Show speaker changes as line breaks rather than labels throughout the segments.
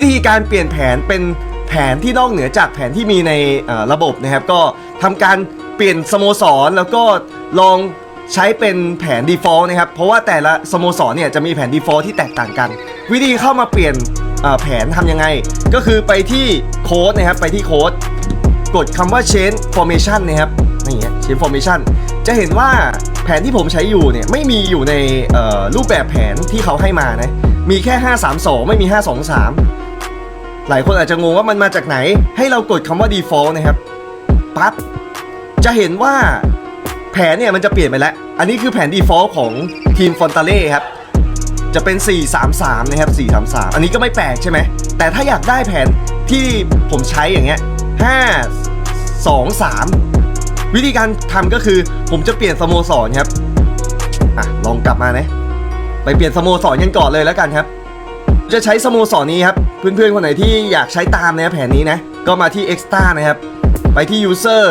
วิธีการเปลี่ยนแผนเป็นแผนที่นอกเหนือจากแผนที่มีในระบบนะครับ ก็ทำการเปลี่ยนสโมสรแล้วก็ลองใช้เป็นแผน default นะครับ เพราะว่าแต่ละสโมสรเนี่ยจะมีแผน default ที่แตกต่างกัน วิธีเข้ามาเปลี่ยนแผนทำยังไง ก็คือไปที่โค้ดนะครับไปที่โค้ดกดคำว่า change formation นะครับนี่ฮะ change formation จะเห็นว่าแผนที่ผมใช้อยู่เนี่ยไม่มีอยู่ในรูปแบบแผนที่เขาให้มานะมีแค่ 532 ไม่มี 523 หลายคนอาจจะงงว่ามันมาจากไหน ให้เรากดคำว่า default นะครับปั๊บจะเห็นว่าแผนเนี่ยมันจะเปลี่ยนไปแล้ว อันนี้คือแผน default ของทีมฟอนตาเล่ครับ จะเป็น 433 นะครับ 433 อันนี้ก็ไม่แปลกใช่ไหม แต่ถ้าอยากได้แผนที่ผมใช้อย่างเงี้ย 5 2 3 วิธีการทำก็คือผมจะเปลี่ยนสโมสรครับ อะ ลองกลับมานะ ไปเปลี่ยนสโมสรกันก่อนเลยแล้วกันครับ จะใช้สโมสรนี้ครับ เพื่อนๆ คนไหนที่อยากใช้ตามนะแผนนี้นะ ก็มาที่ Extra นะครับ ไปที่ User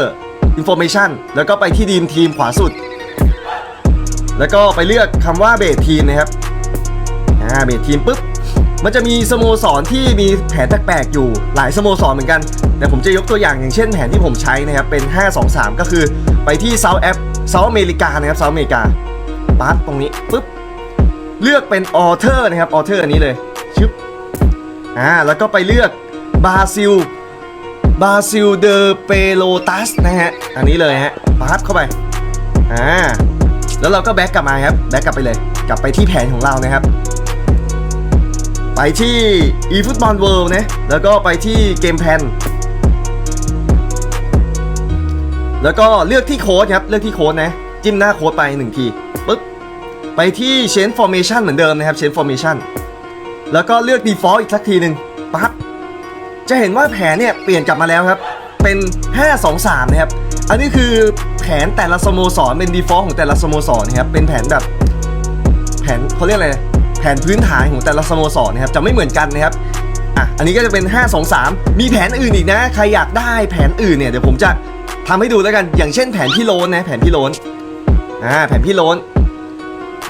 Information แล้วก็ไปที่ดีมทีมขวาสุด แล้วก็ไปเลือกคำว่าเบสทีมนะครับอ่าเบสทีมปุ๊บมันจะมีสโมสรที่มีแผนแปลกๆอยู่หลายสโมสรเหมือนกัน แต่ผมจะยกตัวอย่างอย่างเช่นแผนที่ผมใช้นะครับ เป็น 523 ก็คือไปที่เซาท์แอปเซาท์อเมริกานะครับเซาท์อเมริกาปั๊บตรงนี้ปุ๊บเลือกเป็นออเทอร์นะครับออเทอร์อันนี้เลย อ่าแล้วก็ไปเลือกบาซิลบาซิลเดอเปโลตัสนะฮะ อันนี้เลยฮะปั๊บเข้าไป อ่า แล้วเราก็แบ็กกลับมาครับ แบ็กกลับไปเลย กลับไปที่แผนของเรานะครับ ไปที่ eFootball World นะ แล้วก็ไปที่เกมแพนแล้วก็เลือกที่โค้ดครับ เลือกที่โค้ดนะ จิ้มหน้าโค้ดไปหนึ่งที ปึ๊บ ไปที่ change formation เหมือนเดิมนะครับ change formation แล้วก็เลือก default อีกสักทีหนึ่งปั๊บจะเห็นว่าแผนเนี่ยเปลี่ยนกลับมาแล้วครับเป็น 5-2-3 นะครับ อันนี้คือแผนแต่ละสโมสรเป็น default ของแต่ละสโมสรนะครับเป็นแผนแบบแผนเขาเรียกอะไรแผนพื้นฐานของแต่ละสโมสรนะครับจะไม่เหมือนกันนะครับอะอันนี้ก็จะเป็น 5 2 3 มีแผนอื่นอีกนะ ใครอยากได้แผนอื่นเนี่ยเดี๋ยวผมจะทำให้ดูแล้วกัน อย่างเช่นแผนพี่โลนนะแผนพี่โลนอ่าแผนพี่โลน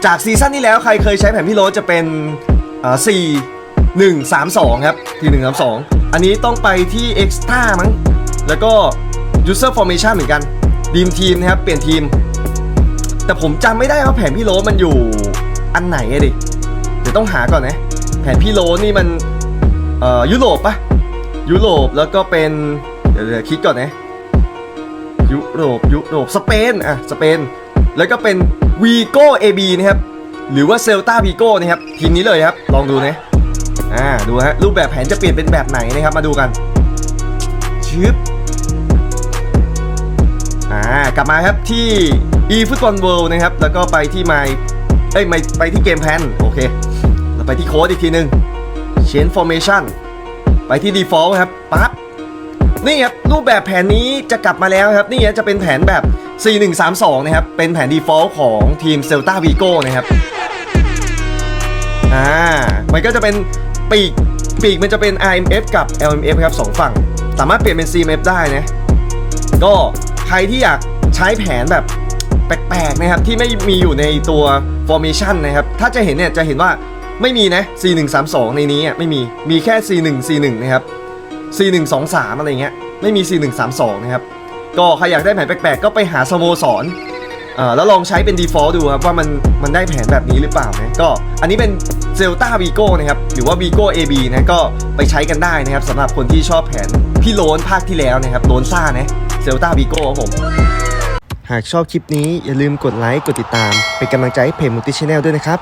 จากซีซั่นที่แล้วใครเคยใช้แผนพี่โรสจะเป็น อ่าสี่หนึ่งสามสองครับทีหนึ่งสามสองอันนี้ต้องไปที่ Extra มั้ง แล้วก็ User Formation เหมือนกันดีมทีมนะครับ เปลี่ยนทีม แต่ผมจำไม่ได้ว่าแผนพี่โรสมันอยู่อันไหนอะดิ เดี๋ยวต้องหาก่อนนะ แผนพี่โรสนี่มันเอ่อยุโรปปะยุโรปแล้วก็เป็น เดี๋ยวเดี๋ยวคิดก่อนนะ ยุโรปยุโรปสเปนอะสเปน แล้วก็เป็นวีโก้เอบีนะครับ หรือว่าเซลตาวีโก้นะครับทีมนี้เลยครับ ลองดูนะอ่าดูฮะรูปแบบแผนจะเปลี่ยนเป็นแบบไหนนะครับมาดูกันชึบอ่ากลับมาครับที่ eFootball World นะครับ แล้วก็ไปที่ My เอ้ยไม่ไปที่เกมแพนโอเคแล้วไปที่โค้ดอีกทีหนึ่ง Change Formation ไปที่ Default ครับปั๊บ นี่ครับรูปแบบแผนนี้จะกลับมาแล้วครับนี่จะเป็นแผนแบบ 4132 นะครับ เป็นแผน default ของทีมเซลตาวีโก้นะครับอ่ามันก็จะเป็นปีกปีกมันจะเป็น IMF กับ LMF ครับสองฝั่ง สามารถเปลี่ยนเป็น CMF ได้นะ ก็ใครที่อยากใช้แผนแบบแปลกๆนะครับ ที่ไม่มีอยู่ในตัว formation นะครับ ถ้าจะเห็นเนี่ยจะเห็นว่าไม่มีนะ4132 ในนี้ไม่มีมีแค่4141นะครับ 4123 อะไรเงี้ย ไม่มี 4132 นะครับ ก็ใครอยากได้แผนแปลกๆ ก็ไปหาสโมสรอ่อแล้วลองใช้เป็น default ดูครับว่ามันมันได้แผนแบบนี้หรือเปล่านะก็อันนี้เป็นเซลตาวีโก้นะครับ หรือว่า Vigo AB นะก็ไปใช้กันได้นะครับสำหรับคนที่ชอบแผนพี่โลนภาคที่แล้วนะครับโลนซ่านะเซลตาวีโก้ครับผม หากชอบคลิปนี้อย่าลืมกดไลค์กดติดตาม เป็นกำลังใจให้เพจมูติชแนลด้วยนะครับ